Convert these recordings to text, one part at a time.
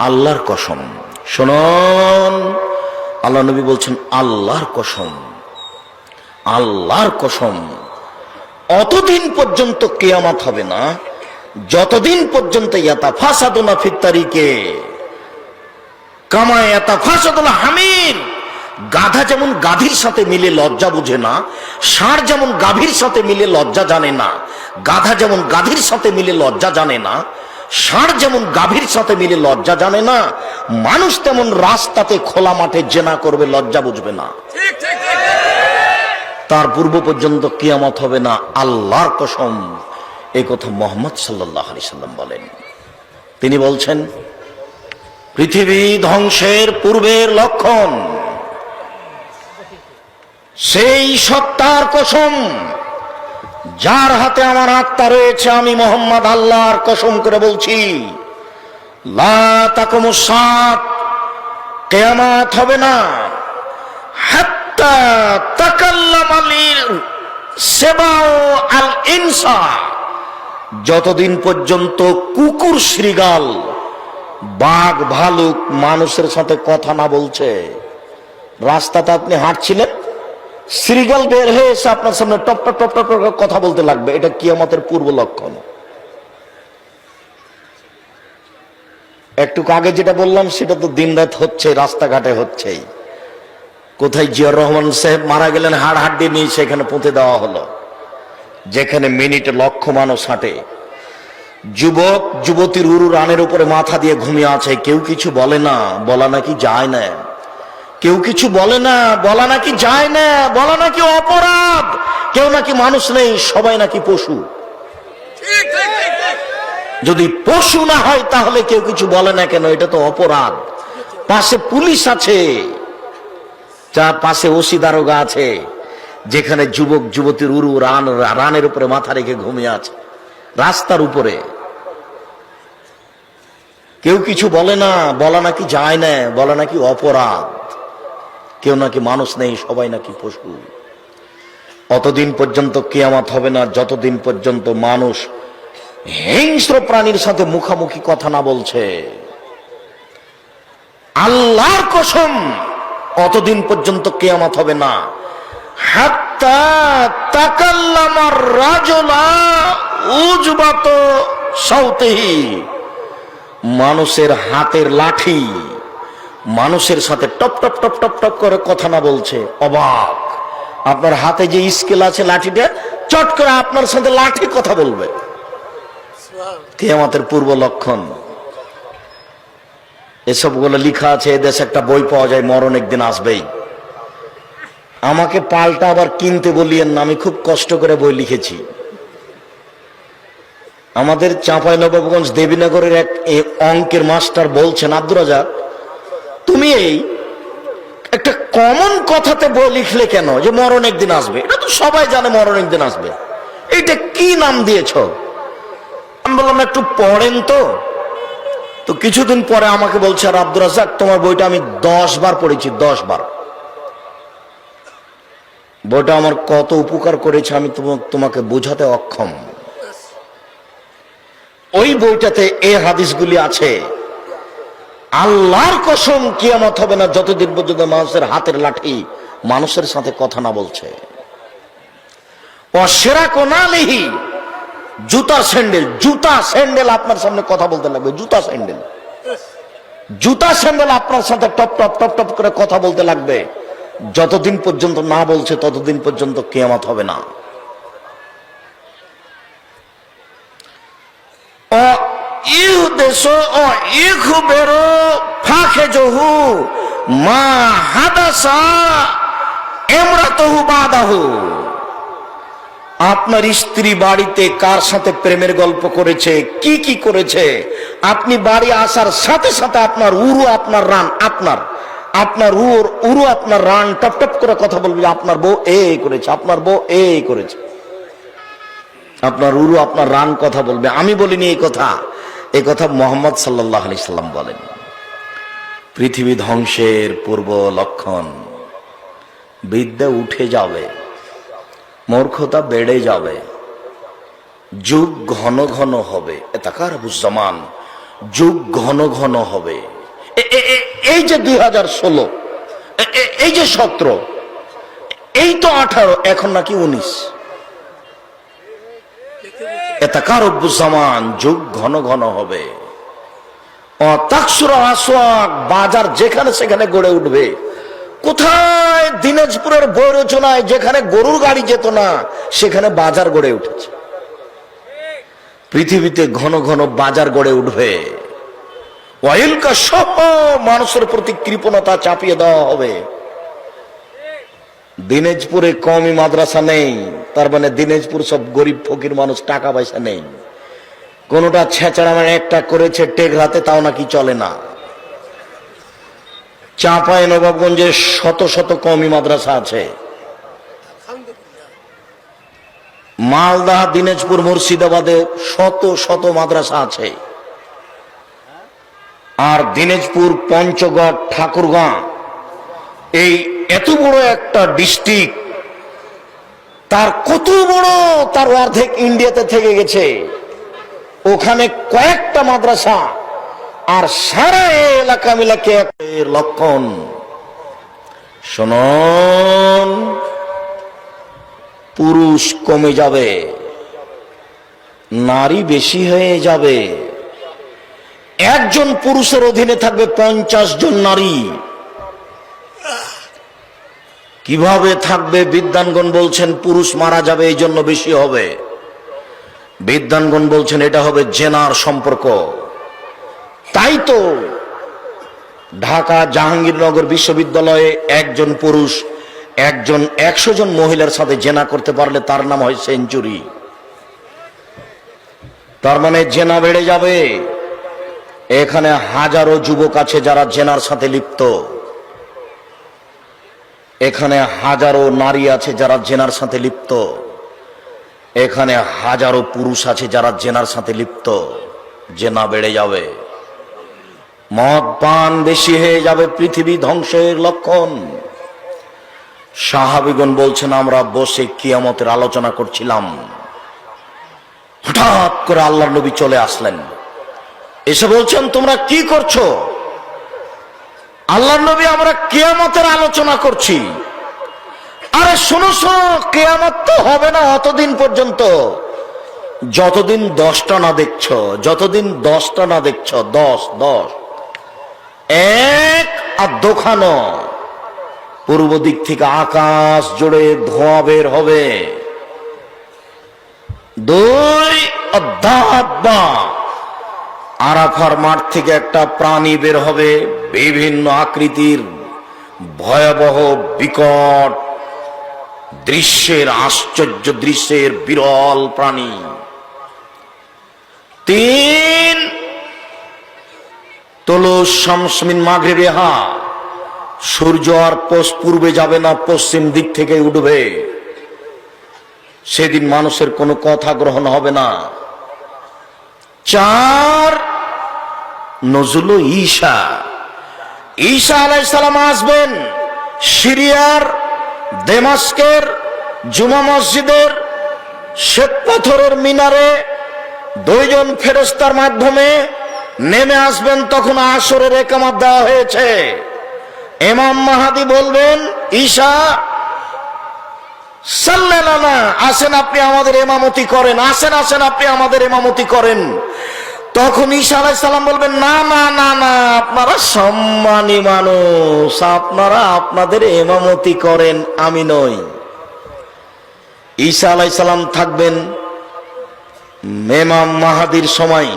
আল্লাহর কসম। শোনন, আল্লাহ নবী বলছেন, আল্লাহর কসম আল্লাহর কসম। অতদিন পর্যন্ত কেয়ামাত হবে না, যতদিন পর্যন্ত ইয়াতা ফাসাদুনা ফিত্তারিকে কামায় হামির, গাধা যেমন গাভীর সাথে মিলে লজ্জা বুঝে না, ষাঁড় যেমন গাভীর সাথে মিলে লজ্জা জানে না, গাধা যেমন গাভীর সাথে মিলে লজ্জা জানে না ষাঁড় যেমন গাভীর সাথে মিলে লজ্জা জানে না মানুষ তেমন রাস্তাতে খোলা মাঠে জেনা করবে লজ্জা বুঝবে না। তার পূর্ব পর্যন্ত কিয়ামত হবে না আল্লাহর কসম। এই কথা মোহাম্মদ সাল্লাহ আলি সাল্লাম বলেন। তিনি বলছেন পৃথিবী ধ্বংসের পূর্বের লক্ষণ। সেই সত্তার কসম যার হাতে আমার আত্মা রয়েছে, আমি মোহাম্মদ আল্লাহর কসম করে বলছি কেয়ামাত হবে না। আল যতদিন পর্যন্ত কুকুর শ্রীগাল, বাঘ ভালুক মানুষের সাথে কথা না বলছে, রাস্তাতে আপনি হাঁটছিলেন? শ্রীগাল বের হয়ে এসে আপনার সামনে টপ টপ টপ কথা বলতে লাগবে। এটা কিয়ামতের পূর্ব লক্ষণ। একটু আগে যেটা বললাম, সেটা তো দিনরাত হচ্ছে, রাস্তাঘাটে হচ্ছেই। কোথায় জিয়াউর রহমান সাহেব মারা গেলেন হাড় হাড্ডি নিয়ে সেখানে পুঁতে দেওয়া হলো। যেখানে মিনিটে লক্ষ মানুষ হাঁটে। যুবক যুবতীর উরু রানের উপরে মাথা দিয়ে ঘুমিয়ে আছে, কেউ কিছু বলে না, বলা নাকি যায় না। কেউ কিছু বলে না, বলা নাকি যায় না, বলা নাকি অপরাধ। কেউ নাকি মানুষ নেই, সবাই নাকি পশু। যদি পশু না হয়, তাহলে কেউ কিছু বলে না কেন? এটা তো অপরাধ। পাশে পুলিশ আছে। যা পাশে ওসি দারোগা আছে, যেখানে যুবক, যুবতীর উরু, রান, রানের উপরে মাথা রেখে ঘুমিয়ে আছে, রাস্তার উপরে। কেউ কিছু বলে না, বলা নাকি যায় না, বলা নাকি অপরাধ। কেউ নাকি মানুষ নেই, সবাই নাকি পশু। অতদিন পর্যন্ত কেয়ামাত হবে না, যতদিন পর্যন্ত মানুষ হিংস্র প্রাণীর সাথে মুখামুখি কথা না বলছে। আল্লাহর কসম, অতদিন পর্যন্ত কেয়ামত হবে না। মানুষের হাতের লাঠি মানুষের সাথে টপ টপ টপ টপ টপ করে কথা না বলছে। অবাক। আপনার হাতে যে স্কেল আছে লাঠিটা, চট করে আপনার সাথে লাঠি কথা বলবে। কেয়ামতের পূর্ব লক্ষণ। এসবগুলো লিখা আছে এদেশে একটা বই পাওয়া যায়, মরণ একদিন আসবেই। আমাকে পাল্টা আবার কিনতে বলিয়েন না, আমি খুব কষ্ট করে বই লিখেছি। আমাদের চাঁপাই নবাবগঞ্জ দেবীনগরের এক অঙ্কের মাস্টার বলছেন, আব্দুর রাজাক তুমি এই একটা কমন কথাতে বই লিখলে কেন? যে মরণ একদিন আসবে। এটা তো সবাই জানে মরণ একদিন আসবে। এটা কি নাম দিয়েছ? আমি বললাম, একটু পড়েন তো। তো কিছুদিন পরে আমাকে বলছে, আর আব্দুর রাজাক তোমার বইটা আমি দশ বার পড়েছি, দশ বার। বইটা আমার কত উপকার করেছে, আমি তোমা- তোমাকে বোঝাতে অক্ষম। ওই বইটাতে এ হাদিসগুলি আছে। আল্লাহর কসম কিয়ামত হবে না যতদিন পর্যন্ত মানুষের হাতের লাঠি মানুষের সাথে কথা না বলছে। অসেরা জুতা স্যান্ডেল জুতা স্যান্ডেল আপনার সামনে কথা বলতে লাগবে, জুতা স্যান্ডেল। জুতা স্যান্ডেল আপনার সাথে টপ টপ টপ টপ করে কথা বলতে লাগবে। যতদিন পর্যন্ত না বলছে, ততদিন পর্যন্ত কেয়ামত হবে না। ও ইউ দেশ ও ইখু বেরো ফাঁকে জহু, মা হাদাসা এমরাতহু বাদাহু। আপনার স্ত্রী বাড়িতে কার সাথে প্রেমের গল্প করেছে, কি কি করেছে? আপনি বাড়ি আসার সাথে সাথে আপনার উরু, আপনার রান, আপনার আপনার উর, উরু, আপনার রান, টপ টপ করে কথা বলবে, আপনার বউ এই করেছে, আপনার বউ এই করেছে। আপনার উরু, আপনার রান কথা বলবে। আমি বলিনি এই কথা। এই কথা মোহাম্মদ সাল্লাহ আলি সাল্লাম বলেন। পৃথিবী ধ্বংসের পূর্ব লক্ষণ। বিদ্যা উঠে যাবে, মূর্খতা বেড়ে যাবে, যুগ ঘন ঘন হবে। এতাকার বুজ্জামান যুগ ঘন ঘন হবে। এ- এ- এ- এই যে দুই হাজার ষোলো এই যে সতেরো, এই তো আঠারো, এখন নাকি উনিশ। এটা কারব্বুজামান যুগ ঘন ঘন হবে। বাজার যেখানে সেখানে গড়ে উঠবে। কোথায় দিনাজপুরের বৈরচনায় যেখানে গরুর গাড়ি যেত না, সেখানে বাজার গড়ে উঠেছে। পৃথিবীতে ঘন ঘন বাজার গড়ে উঠবে। ওয়াইলকা সহ মানুষের প্রতি কৃপণতা চাপিয়ে দেওয়া হবে। দিনাজপুরে কমই মাদ্রাসা নেই, তার মানে দিনাজপুর সব গরিব ফকির মানুষ টাকা পয়সা নেই। কোনটা ছেঁচড়া মানে একটা করেছে টেকরাতে তাও নাকি চলে না। চাঁপায় নবাবগঞ্জে শত শত কমি মাদ্রাসা আছে। মালদা, দিনাজপুর, মুর্শিদাবাদে শত শত মাদ্রাসা আছে। আর দিনাজপুর, পঞ্চগড়, ঠাকুরগাঁ, এই এত বড় একটা ডিস্ট্রিক্ট, তার কত বড় তার অর্ধেক ইন্ডিয়াতে থেকে গেছে। ওখানে কয়েকটা মাদ্রাসা আর সারা এলাকা মিলাকে লক্ষণ। শোনন, পুরুষ কমে যাবে, নারী বেশি হয়ে যাবে। একজন পুরুষের অধীনে থাকবে পঞ্চাশ জন নারী। কীভাবে থাকবে? বিদ্যানগণ বলছেন, পুরুষ মারা যাবে, এই জন্য বেশি হবে। বিদ্যানগণ বলছেন, এটা হবে জেনার সম্পর্ক। তাই তো ঢাকা জাহাঙ্গীরনগর বিশ্ববিদ্যালয়ে একজন পুরুষ, একজন একশো জন মহিলার সাথে জেনা করতে পারলে তার নাম হয় সেঞ্চুরি। তার মানে জেনা বেড়ে যাবে। এখানে হাজারো যুবক আছে যারা জেনার সাথে লিপ্ত। এখানে হাজারো নারী আছে যারা জেনার সাথে লিপ্ত। এখানে হাজারো পুরুষ আছে যারা জেনার সাথে লিপ্ত। জেনা বেড়ে যাবে। মদ পান বেশি হয়ে যাবে পৃথিবী ধ্বংসের লক্ষণ। সাহাবিগণ বলছেন, আমরা বসে কিয়ামতের আলোচনা করছিলাম। হঠাৎ করে আল্লাহ নবী চলে আসলেন। এসে বলছেন, তোমরা কি করছ? আল্লাহ নবী আমরা কেয়ামতের আলোচনা করছি। আরে শোনো শোনো, কেয়ামত তো হবে না অতদিন পর্যন্ত। যতদিন দশটা না দেখছ, যতদিন দশটা না দেখছ, দশ দশ। এক আর দোখানো পূর্ব দিক থেকে আকাশ জুড়ে ধোঁয়া বের হবে। দুই অধ্যাত্মা। আরাফার মাঠ থেকে একটা প্রাণী বের হবে বিভিন্ন আকৃতির ভয়াবহ বিকট দৃশ্যের, আশ্চর্য দৃশ্যের বিরল প্রাণী। তিন তোলো শামসমিন মাঘে রেহা সূর্য আর পোষ পূর্বে যাবে না, পশ্চিম দিক থেকে উঠবে। সেদিন মানুষের কোনো কথা গ্রহণ হবে না। চার নজরুল ঈশা। ঈশা আলাইসালাম আসবেন সিরিয়ার, দেমাস্কের, জুমা মসজিদের শ্বেত পাথরের মিনারে দুইজন ফেরস্তার মাধ্যমে নেমে আসবেন, তখন আসরের একামাত দেওয়া হয়েছে। এমাম মাহাদি বলবেন, ঈশা, সাল্লাল্লাহ, আসেন আপনি আমাদের এমামতি করেন, আসেন আসেন, আপনি আমাদের এমামতি করেন। তখন ঈশা সালাম বলবেন, না না না না, আপনারা সম্মানী মানুষ, আপনারা আপনাদের এমামতি করেন, আমি নই। ঈশা সালাম থাকবেন মেমাম মাহাদির সময়।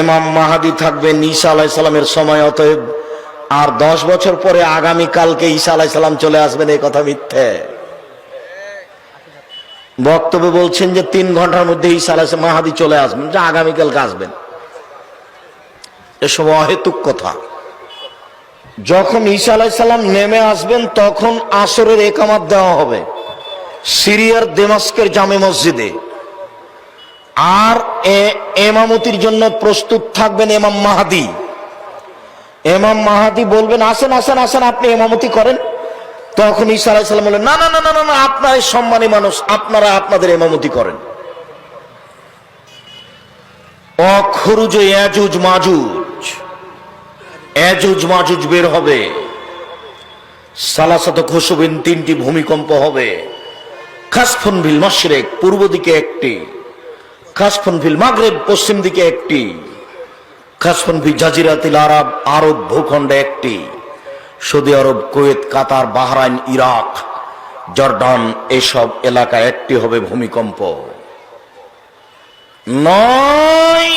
এমাম মাহাদি থাকবেন ঈশা সালামের সময়, অতএব আর দশ বছর পরে আগামী কালকে ঈশা সালাম চলে আসবেন এই কথা মিথ্যে। বক্তব্যে বলছেন যে তিন ঘণ্টার মধ্যে ঈসা আলাহ মাহাদি চলে আসবেন, যে আগামীকালকে আসবেন। এসব অহেতুক কথা। যখন ঈসা আলাহ সাল্লাম নেমে আসবেন, তখন আসরের একামাত দেওয়া হবে সিরিয়ার দেমাস্কের জামে মসজিদে। আর এমামতির জন্য প্রস্তুত থাকবেন এমাম মাহাদি। এমাম মাহাদি বলবেন, আসেন আসেন আসেন, আপনি এমামতি করেন। তখন ঈসা আলাইসাল্লাম না না না না না আপনার সম্মানী মানুষ, আপনারা আপনাদের এমামতি করেন। অখরুজ মাজুজ এজুজ মাজুজ বের হবে, সালাসাত তিনটি ভূমিকম্প হবে খাসফনভিল মশরেক, পূর্ব দিকে একটি খাসফনভিল মাগরেব, পশ্চিম দিকে একটি খাসফনভিল জাজিরাতিল আরব আরব ভূখণ্ডে একটি। Saudi Arab, Kuwait, Qatar, Bahrain, Iraq, Jordan, এসব এলাকায় একটি হবে ভূমিকম্প। নয়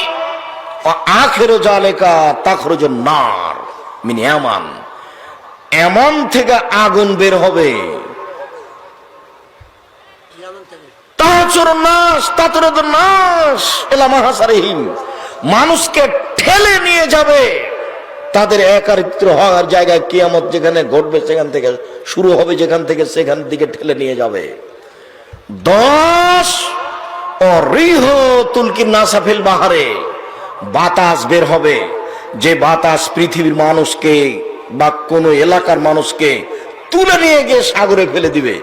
আখের জালেকা তাখরজ নার, মিনি এমন এমন থেকে আগুন বের হবে। মানুষকে ঠেলে নিয়ে যাবে। তাদের একারিত্র হওয়ার জায়গায় কিয়ামত যেখানে ঘটবে সেখান থেকে শুরু হবে, যেখান থেকে সেখান দিকে ঠেলে নিয়ে যাবে। দশ ও রিহ তুলকি নাসাফিল বাহারে, বাতাস বের হবে। যে বাতাস পৃথিবীর মানুষকে বা কোনো এলাকার মানুষকে তুলে নিয়ে গিয়ে সাগরে ফেলে দিবে।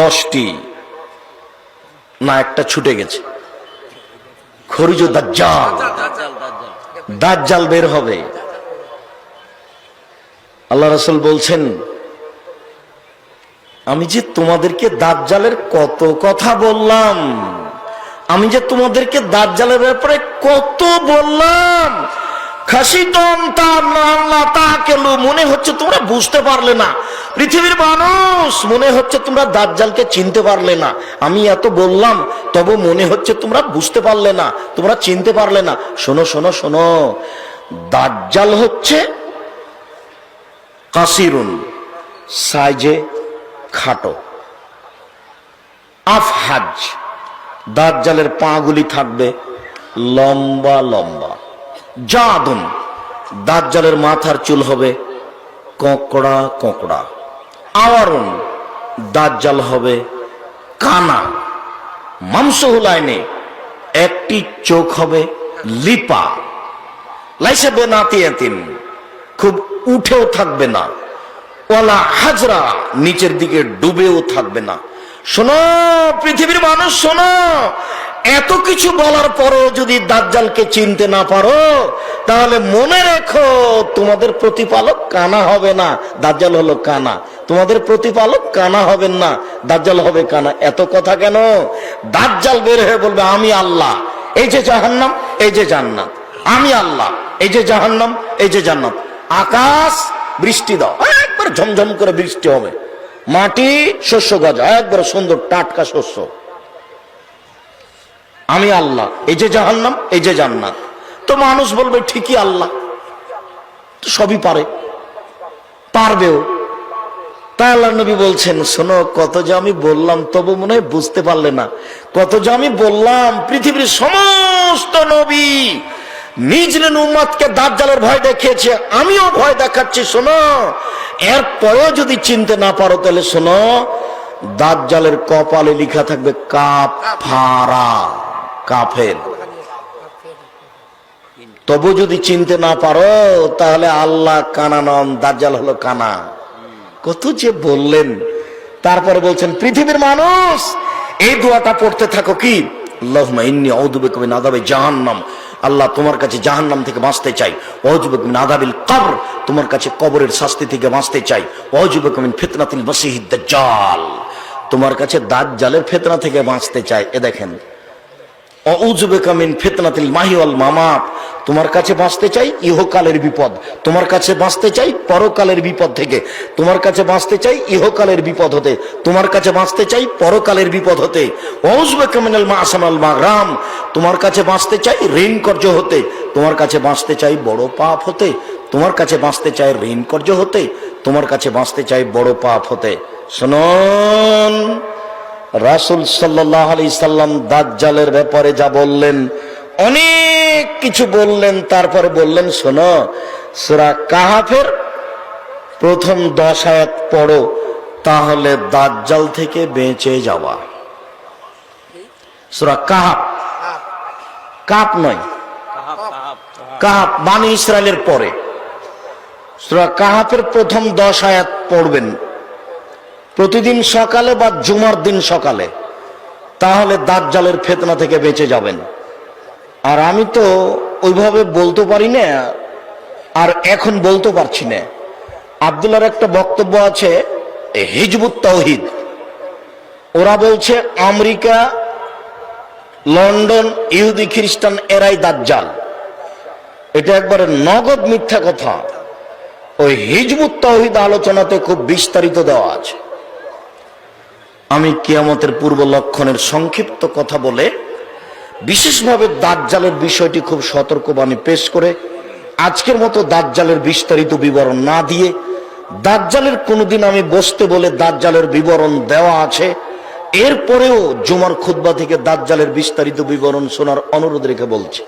দশটি না, একটা ছুটে গেছে। খরিজ দাজ্জাল। দাজ্জাল বের হবে। আল্লাহ রসুল বলছেন, আমি যে তোমাদেরকে দাজ্জালের কত কথা বললাম, আমি যে তোমাদেরকে দাজ্জালের ব্যাপারে কত বললাম খাসিতম তার নাল্লা তা কেন মনে হচ্ছে তোমরা বুঝতে পারলে না। পৃথিবীর মানুষ, মনে হচ্ছে তোমরা দাজ্জালকে চিনতে পারলে না। আমি এত বললাম, তবু মনে হচ্ছে তোমরা বুঝতে পারলে না, তোমরা চিনতে পারলে না। শোনো শোনো শোনো। দাজ্জাল হচ্ছে কাসিরুন, সাইজে খাটো। আফহাজ, দাজ্জালের পাগুলি থাকবে লম্বা লম্বা। জাদুন। দাজ্জালের মাথার চুল হবে ককড়া ককড়া। আওয়ারুন, দাজ্জাল হবে কানা। মাংসহুলাইনে একটি চোখ হবে লিপা। লাইসে বেনাতিয়াতিন খুব উঠেও থাকবে না। ওলা হাজরা নিচের দিকে ডুবেও থাকবে না। শোনো পৃথিবীর মানুষ, শোনো! এত কিছু বলার পরও যদি দাজ্জালকে চিনতে না পারো, তাহলে মনে রেখো তোমাদের প্রতিপালক কানা হবে না। দাজ্জাল হলো কানা। তোমাদের প্রতিপালক কানা হবেন না। দাজ্জাল হবে কানা। এত কথা কেন? দাজ্জাল বের হয়ে বলবে, আমি আল্লাহ। এই যে জাহান্নাম, এই যে জান্নাত। আমি আল্লাহ। এই যে জাহান্নাম, এই যে জান্নাত। আকাশ, বৃষ্টি দাও। একবার ঝমঝম করে বৃষ্টি হবে। মাটি শস্য গজা। একবার সুন্দর টাটকা শস্য। আমি আল্লাহ, এই যে জাহান্নাম, এই যে জান্নাত। তো মানুষ বলবে, ঠিকই আল্লাহ। সবই পারে। পারবেও। তাই আল্লাহ নবী বলছেন, শোনো, কত যে আমি বললাম, তবু মনে হয় বুঝতে পারলে না। কত যে আমি বললাম, পৃথিবীর সমস্ত নবী নিজ উম্মাদকে দাজ্জালের ভয় দেখিয়েছে, আমিও ভয় দেখাচ্ছি, শোনো। এরপরেও যদি চিনতে না পারো, তাহলে শোনো, দাজ্জালের কপালে লেখা থাকবে, কাফারা। কাফের। তবু যদি চিনতে না পারো, তাহলে আল্লাহ কানা নন দাজ্জাল হলো কানা। কত যে বললেন। তারপরে বলছেন, পৃথিবীর মানুষ, এই দোয়াটা পড়তে থাকো কি? আল্লাহ তোমার কাছে জাহান্নাম থেকে বাঁচতে চাই। আউযু বিকা মিন কবর। তোমার কাছে কবরের শাস্তি থেকে বাঁচতে চাই। আউযু বিকা মিন ফিতনাতিল দাজ্জাল। তোমার কাছে দাজ্জালের ফিতনা থেকে বাঁচতে চাই। এ দেখেন অউজুবেকামিন ফিতনাতিল মাহিওয়াল মামাত। তোমার কাছে বাঁচতে চাই ইহকালের বিপদ। তোমার কাছে বাঁচতে চাই পরকালের বিপদ থেকে। তোমার কাছে বাঁচতে চাই ইহকালের বিপদ হতে। তোমার কাছে বাঁচতে চাই পরকালের বিপদ হতে। অউজবেকামিনাল মা আসামাল মাগরাম। তোমার কাছে বাঁচতে চাই ঋণ কর্য হতে। তোমার কাছে বাঁচতে চাই বড় পাপ হতে। তোমার কাছে বাঁচতে চাই ঋণ কর্য হতে। তোমার কাছে বাঁচতে চাই বড় পাপ হতে। শুনুন। রাসুল সাল্লাহ আলি সাল্লাম দাজ্জালের ব্যাপারে যা বললেন, অনেক কিছু বললেন, তারপরে বললেন, শোনো, সুরা কাহাফের প্রথম দশ আয়াত পড়ো, তাহলে দাজ্জাল থেকে বেঁচে যাওয়া। সুরা কাহাব কাপ নয়। কাহাব বানি ইসরায়েলের পরে। সুরা কাহাফের প্রথম দশ পড়বেন। প্রতিদিন সকালে বা জুমার দিন সকালে, তাহলে দাজ্জালের ফেতনা থেকে বেঁচে যাবেন। আর আমি তো ওইভাবে বলতে পারি না, আর এখন বলতে পারছি না। আবদুল্লার একটা বক্তব্য আছে হিজবুত তৌহিদ ওরা বলছে, আমেরিকা, লন্ডন, ইহুদি, খ্রিস্টান, এরাই দাজ্জাল। এটা একবারে নগদ মিথ্যা কথা। ওই হিজবুত তৌহিদ আলোচনাতে খুব বিস্তারিত দেওয়া আছে। আমি কিয়ামতের পূর্ব লক্ষণের সংক্ষিপ্ত কথা বলে বিশেষভাবে দাজ্জালের বিষয়টি খুব সতর্কবাণী পেশ করে আজকের মতো দাজ্জালের বিস্তারিত বিবরণ না দিয়ে দাজ্জালের কোনোদিন আমি বসতে বলে দাজ্জালের বিবরণ দেওয়া আছে, এরপরেও জুমার খুদ্া থেকে দাজ্জালের বিস্তারিত বিবরণ শোনার অনুরোধ রেখে বলছি।